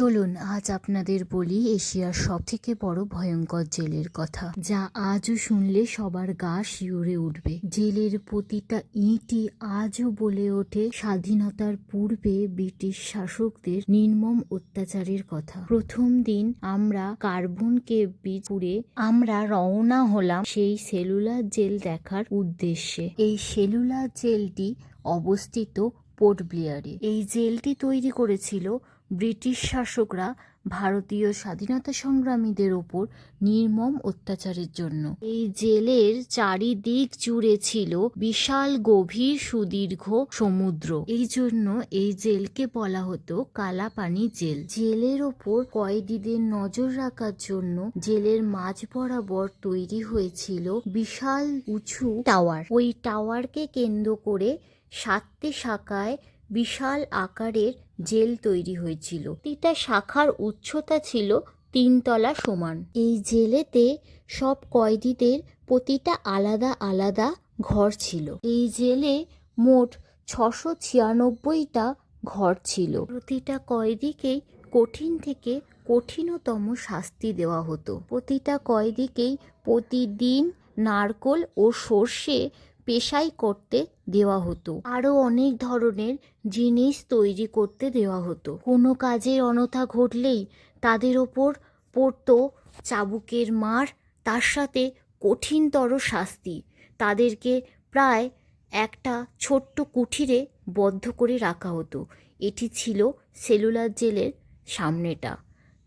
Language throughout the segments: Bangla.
চলুন, আজ আপনাদের বলি এশিয়ার সব থেকে বড় ভয়ঙ্কর জেলের কথা, যা আজও শুনলে সবার গা শিউরে উঠবে। জেলের প্রতিটা ইঁটই আজও বলে ওঠে স্বাধীনতার পূর্বে ব্রিটিশ শাসকদের নির্মম অত্যাচারের কথা। প্রথম দিন আমরা কার্বন কেব্রিজ পুড়ে আমরা রওনা হলাম সেই সেলুলার জেল দেখার উদ্দেশ্যে। এই সেলুলার জেলটি অবস্থিত পোর্ট ব্লেয়ারে। এই জেলটি তৈরি করেছিল ব্রিটিশ শাসকরা ভারতীয় স্বাধীনতা সংগ্রামীদের ওপর নির্মম অত্যাচারের জন্য। এই জেলের চারিদিক জুড়ে ছিল বিশাল গভীর সুদীর্ঘ সমুদ্র। এই জন্য এই জেলকে বলা হতো কালাপানি জেল। জেলের ওপর কয়েদিদের নজর রাখার জন্য জেলের মাঝ বরাবর তৈরি হয়েছিল বিশাল উঁচু টাওয়ার। ওই টাওয়ারকে কেন্দ্র করে সাতটি শাখায় বিশাল আকারের জেল তৈরি হয়েছিল। প্রতিটা শাখার উচ্চতা ছিল তিনতলা সমান। এই জেলেতে সব কয়েদিদের প্রতিটা আলাদা আলাদা ঘর ছিল। এই জেলে মোট ছশো ছিয়ানব্বইটা ঘর ছিল। প্রতিটা কয়েদিকেই কঠিন থেকে কঠিনতম শাস্তি দেওয়া হতো। প্রতিটা কয়েদিকেই প্রতিদিন নারকোল ও সর্ষে পেশাই করতে দেওয়া হতো। আরও অনেক ধরনের জিনিস তৈরি করতে দেওয়া হতো। কোনো কাজের অনথা ঘটলেই তাদের ওপর পড়তো চাবুকের মার, তার সাথে কঠিনতর শাস্তি। তাদেরকে প্রায় একটা ছোট্ট কুঠিরে বদ্ধ করে রাখা হতো। এটি ছিল সেলুলার জেলের সামনেটা।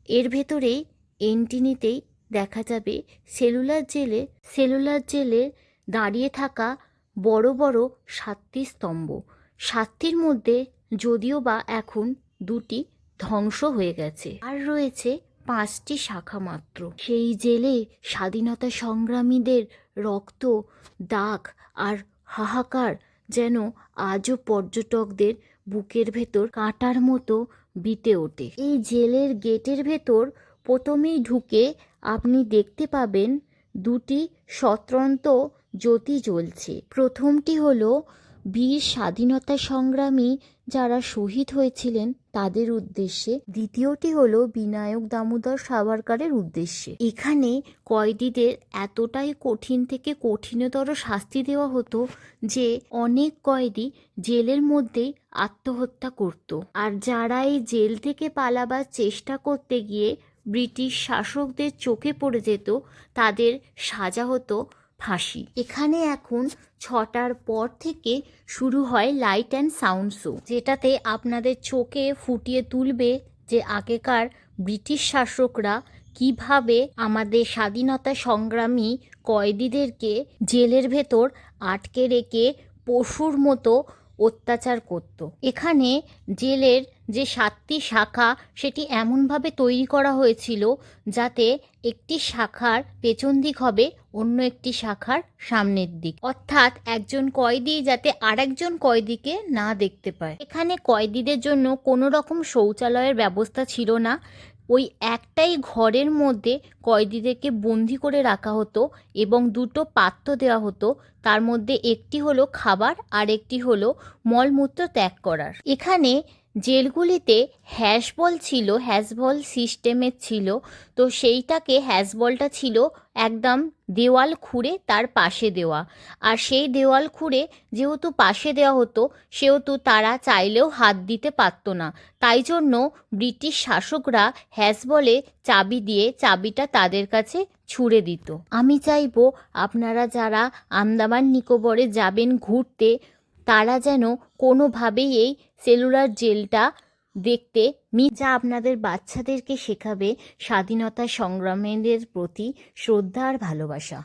এর ভেতরেই এন্টিনিতেই দেখা যাবে সেলুলার জেলে সেলুলার জেলে দাঁড়িয়ে থাকা বড় বড় সাতটি স্তম্ভ। সাতটির মধ্যে যদিও বা এখন দুটি ধ্বংস হয়ে গেছে। আর রয়েছে পাঁচটি শাখা মাত্র। সেই জেলে স্বাধীনতা সংগ্রামীদের রক্ত, দাগ আর হাহাকার যেন আজও পর্যটকদের বুকের ভেতর কাঁটার মতো বিতে ওঠে। এই জেলের গেটের ভেতর প্রথমেই ঢুকে আপনি দেখতে পাবেন দুটি স্বতন্ত্র জ্যোতি জ্বলছে। প্রথমটি হলো, বীর স্বাধীনতা সংগ্রামী যারা শহীদ হয়েছিলেন তাদের উদ্দেশ্যে। দ্বিতীয়টি হলো, বিনায়ক দামোদর সাভারকারের উদ্দেশ্যে। এখানে কয়েদিদের এতটাই কঠিন থেকে কঠিনতর শাস্তি দেওয়া হতো যে, অনেক কয়েদি জেলের মধ্যেই আত্মহত্যা করত। আর যারা এই জেল থেকে পালাবার চেষ্টা করতে গিয়ে ব্রিটিশ শাসকদের চোখে পড়ে যেত, তাদের সাজা হতো ফাঁসি। এখানে এখন ছটার পর থেকে শুরু হয় লাইট অ্যান্ড সাউন্ড শো যেটাতে আপনাদের চোখে ফুটিয়ে তুলবে যে আগেকার ব্রিটিশ শাসকরা কীভাবে আমাদের স্বাধীনতা সংগ্রামী কয়েদিদেরকে জেলের ভেতর আটকে রেখে পশুর মতো অত্যাচার করত। এখানে জেলের যে সাতটি শাখা, সেটি এমনভাবে তৈরি করা হয়েছিল যাতে একটি শাখার পেছন দিক হবে অন্য একটি শাখার সামনের দিক। অর্থাৎ একজন কয়েদি যাতে আরেকজন কয়েদিকে না দেখতে পায়। এখানে কয়েদিদের জন্য কোনো রকম শৌচালয়ের ব্যবস্থা ছিল না। ওই একটাই ঘরের মধ্যে কয়েদিদেরকে বন্দি করে রাখা হতো এবং দুটো পাত্র দেওয়া হতো। তার মধ্যে একটি হলো খাবার আর একটি হলো মলমূত্র ত্যাগ করার। এখানে জেলগুলিতে হ্যাশবল ছিল হ্যাশবল সিস্টেমের ছিল। তো সেইটাকে হ্যাশবলটা ছিল একদম দেওয়াল খুঁড়ে তার পাশে দেওয়া। আর সেই দেওয়াল খুঁড়ে যেহেতু পাশে দেওয়া হতো, সেহেতু তারা চাইলেও হাত দিতে পারতো না। তাই জন্য ব্রিটিশ শাসকরা হ্যাশবলে চাবি দিয়ে চাবিটা তাদের কাছে ছুঁড়ে দিত। আমি চাইব আপনারা যারা আন্দামান নিকোবরে যাবেন ঘুরতে তারা যেন কোনোভাবেই এই সেলুলার জেলটা দেখতে মি যা আপনাদের বাচ্চাদেরকে শেখাবে স্বাধীনতা সংগ্রামীদের প্রতি শ্রদ্ধা আর ভালোবাসা।